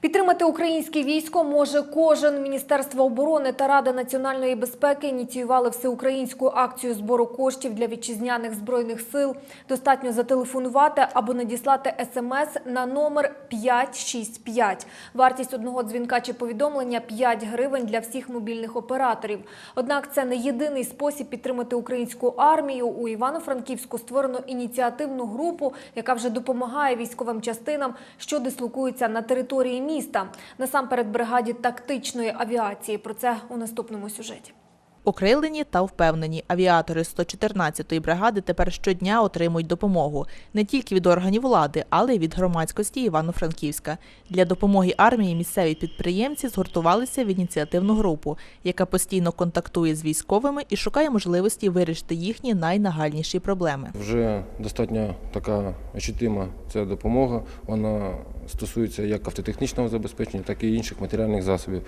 Підтримати українське військо може кожен. Міністерство оборони та Рада національної безпеки ініціювали всеукраїнську акцію збору коштів для вітчизняних збройних сил. Достатньо зателефонувати або надіслати смс на номер 565. Вартість одного дзвінка чи повідомлення 5 гривень для всіх мобільних операторів. Однак це не єдиний спосіб підтримати українську армію. У Івано-Франківську створено ініціативну групу, яка вже допомагає військовим частинам, що дислокуються на території міста. Насамперед бригаді тактичної авіації. Про це у наступному сюжеті. Окрилені та впевнені, авіатори 114-ї бригади тепер щодня отримують допомогу не тільки від органів влади, але й від громадськості Івано-Франківська. Для допомоги армії місцеві підприємці згуртувалися в ініціативну групу, яка постійно контактує з військовими і шукає можливості вирішити їхні найнагальніші проблеми. Вже достатньо така ощутима ця допомога. Вона стосується як автотехнічного забезпечення, так і інших матеріальних засобів.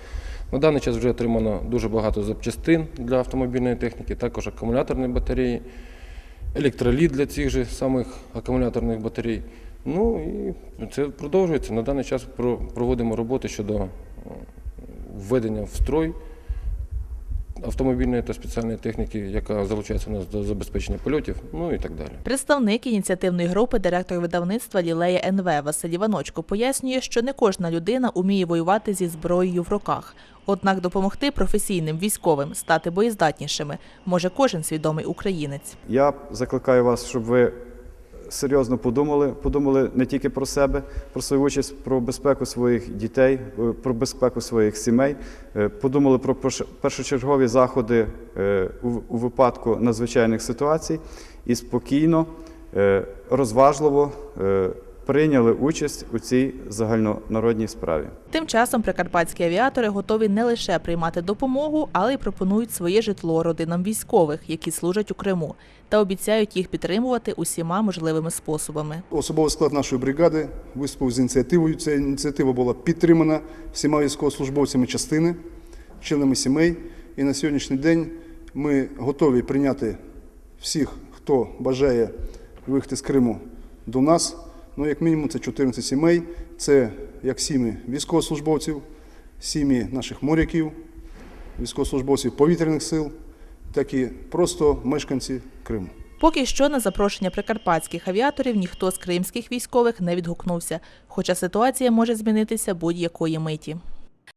На даний час вже отримано дуже багато запчастин для автомобільної техніки, також акумуляторні батареї, електроліт для цих же самих акумуляторних батарей. Ну і це продовжується. На даний час проводимо роботи щодо введення в строй автомобільної та спеціальної техніки, яка залучається у нас до забезпечення польотів, ну і так далі. Представник ініціативної групи, директор видавництва Лілея НВ Василь Іваночко пояснює, що не кожна людина уміє воювати зі зброєю в руках. Однак допомогти професійним військовим стати боєздатнішими може кожен свідомий українець. Я закликаю вас, щоб ви серйозно подумали, подумали не тільки про себе, про свою участь, про безпеку своїх дітей, е, про безпеку своїх сімей, е, подумали про перш- першочергові заходи е, у випадку надзвичайних ситуацій. І спокійно, розважливо прийняли участь у цій загальнонародній справі. Тим часом прикарпатські авіатори готові не лише приймати допомогу, але й пропонують своє житло родинам військових, які служать у Криму, та обіцяють їх підтримувати усіма можливими способами. Особовий склад нашої бригади виступив з ініціативою. Ця ініціатива була підтримана всіма військовослужбовцями частини, членами сімей. І на сьогоднішній день ми готові прийняти всіх, хто бажає виїхати з Криму до нас. Ну, як мінімум, це 14 сімей. Це як сім'ї військовослужбовців, сім'ї наших моряків, військовослужбовців повітряних сил, так і просто мешканці Криму. Поки що на запрошення прикарпатських авіаторів ніхто з кримських військових не відгукнувся, хоча ситуація може змінитися будь-якої миті.